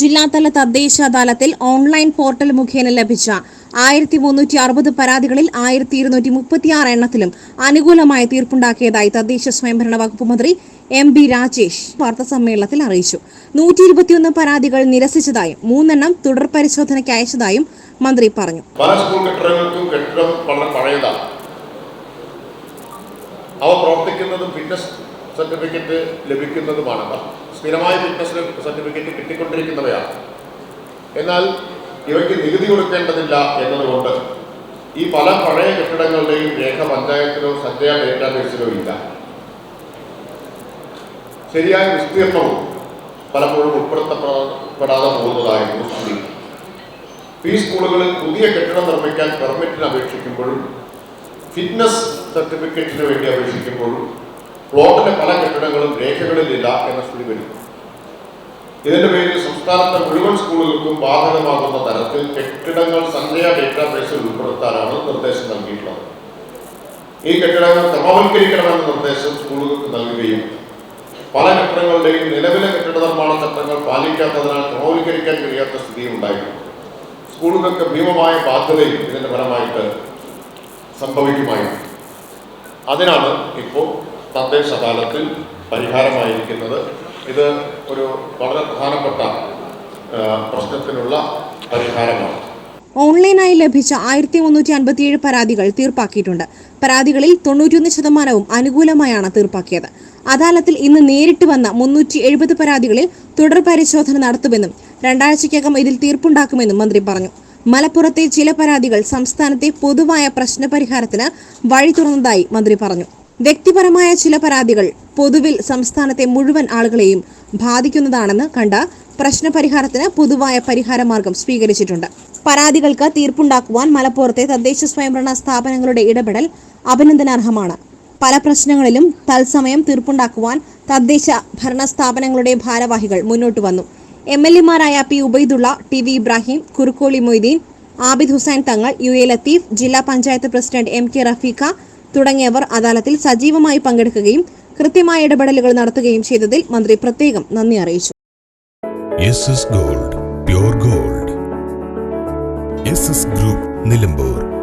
ജില്ലാതല തദ്ദേശ അദാലത്തിൽ ഓൺലൈൻ പോർട്ടൽ മുഖേന ലഭിച്ച ആയിരത്തി മുന്നൂറ്റി അറുപത് പരാതികളിൽ ആയിരത്തി ഇരുന്നൂറ്റി മുപ്പത്തിയാറ് എണ്ണത്തിലും അനുകൂലമായ തീർപ്പുണ്ടാക്കിയതായി തദ്ദേശ സ്വയംഭരണ വകുപ്പ് മന്ത്രി എം ബി രാജേഷ് വാർത്താസമ്മേളനത്തിൽ അറിയിച്ചു. നൂറ്റി ഇരുപത്തിയൊന്ന് പരാതികൾ നിരസിച്ചതായും മൂന്നെണ്ണം തുടർ പരിശോധനയ്ക്ക് അയച്ചതായും മന്ത്രി പറഞ്ഞു. പല സ്കൂൾ കെട്ടിടങ്ങൾക്കും കെട്ടിടം വളരെ പഴയതാണ്. അവ പ്രവർത്തിക്കുന്നതും ഫിറ്റ്നസ് സർട്ടിഫിക്കറ്റ് ലഭിക്കുന്നതുമാണ്. സ്ഥിരമായ ഫിറ്റ്നസ് സർട്ടിഫിക്കറ്റ് കിട്ടിക്കൊണ്ടിരിക്കുന്നവയാണ് എന്നാൽ ഇവയ്ക്ക് നികുതി കൊടുക്കേണ്ടതില്ല എന്നതുകൊണ്ട് ഈ പല പഴയ കെട്ടിടങ്ങളുടെയും രേഖ പഞ്ചായത്തിലോ സഞ്ജയ ഡേറ്റാബേസിലോ ഇല്ല. ശരിയായ വിസ്തീർണവും പലപ്പോഴും ഉൾപ്പെടുത്തപ്പെടാതെ പോകുന്നതായിരുന്നു സ്ഥിതി. ഈ സ്കൂളുകളിൽ പുതിയ കെട്ടിടം നിർമ്മിക്കാൻ പെർമിറ്റിന് അപേക്ഷിക്കുമ്പോഴും ഫിറ്റ്നസ് സർട്ടിഫിക്കറ്റിന് വേണ്ടി അപേക്ഷിക്കുമ്പോഴും പ്ലോട്ടിലെ പല കെട്ടിടങ്ങളും രേഖകളിലില്ല എന്ന സ്ഥിതി വരും. ഇതിന്റെ പേരിൽ സംസ്ഥാനത്തെ മുഴുവൻ സ്കൂളുകൾക്കും ബാധകമാകുന്ന തരത്തിൽ കെട്ടിടങ്ങൾ സഞ്ജയ ഡേറ്റാബേസിൽ ഉൾപ്പെടുത്താനാണ് നിർദ്ദേശം നൽകിയിട്ടുള്ളത്. ഈ കെട്ടിടങ്ങൾ ക്രമവൽക്കരിക്കണമെന്ന നിർദ്ദേശം സ്കൂളുകൾക്ക് നൽകുകയും പല കെട്ടിടങ്ങളുടെയും നിലവിലെ കെട്ടിട നിർമ്മാണ ചട്ടങ്ങൾ പാലിക്കാത്തതിനാൽ ക്രമവൽക്കരിക്കാൻ കഴിയാത്ത സ്ഥിതിയും ഉണ്ടായിട്ടുണ്ട് സ്കൂളുകൾക്ക് ഭീമമായ ബാധ്യതയും ഇതിന്റെ ഫലമായിട്ട് സംഭവിക്കുമായിരുന്നു. അതിനാണ് ഇപ്പോൾ തദ്ദേശ അദാലത്തിൽ പരിഹാരമായിരിക്കുന്നത് ഇത് ഒരു വളരെ പ്രധാനപ്പെട്ട പ്രശ്നത്തിനുള്ള പരിഹാരമാണ്. ഓൺലൈനായി ലഭിച്ച ആയിരത്തി മുന്നൂറ്റി അൻപത്തിയേഴ് പരാതികൾ തീർപ്പാക്കിയിട്ടുണ്ട്. പരാതികളിൽ തൊണ്ണൂറ്റിയൊന്ന് ശതമാനവും അനുകൂലമായാണ് തീർപ്പാക്കിയത്. അദാലത്തിൽ ഇന്ന് നേരിട്ട് വന്ന മുന്നൂറ്റി എഴുപത് പരാതികളിൽ തുടർ പരിശോധന നടത്തുമെന്നും രണ്ടാഴ്ചയ്ക്കകം ഇതിൽ തീർപ്പുണ്ടാക്കുമെന്നും മന്ത്രി പറഞ്ഞു. മലപ്പുറത്തെ ചില പരാതികൾ സംസ്ഥാനത്തെ പൊതുവായ പ്രശ്നപരിഹാരത്തിന് വഴി തുറന്നതായി മന്ത്രി പറഞ്ഞു. വ്യക്തിപരമായ ചില പരാതികൾ പൊതുവിൽ സംസ്ഥാനത്തെ മുഴുവൻ ആളുകളെയും ബാധിക്കുന്നതാണെന്ന് കണ്ട പ്രശ്നപരിഹാരത്തിന് പൊതുവായ പരിഹാരമാർഗം സ്വീകരിച്ചിട്ടുണ്ട്. പരാതികൾക്ക് തീർപ്പുണ്ടാക്കുവാൻ മലപ്പുറത്തെ തദ്ദേശ സ്വയംഭരണ സ്ഥാപനങ്ങളുടെ ഇടപെടൽ അഭിനന്ദനാർഹമാണ്. പല പ്രശ്നങ്ങളിലും തത്സമയം തീർപ്പുണ്ടാക്കുവാൻ തദ്ദേശ ഭരണ സ്ഥാപനങ്ങളുടെ ഭാരവാഹികൾ മുന്നോട്ട് വന്നു. M L എമാരായ P Ubaidullah T V Ibrahim Kurukkoli Moideen Abid Hussain Thangal U A Latheef ജില്ലാ panchayat president M K Rafeeqa തുടങ്ങിയവർ അദാലത്തിൽ സജീവമായി പങ്കെടുക്കുകയും കൃത്യമായ ഇടപെടലുകൾ നടത്തുകയും ചെയ്തതിൽ മന്ത്രി പ്രത്യേകം നന്ദി അറിയിച്ചു. Gold gold group Nilambur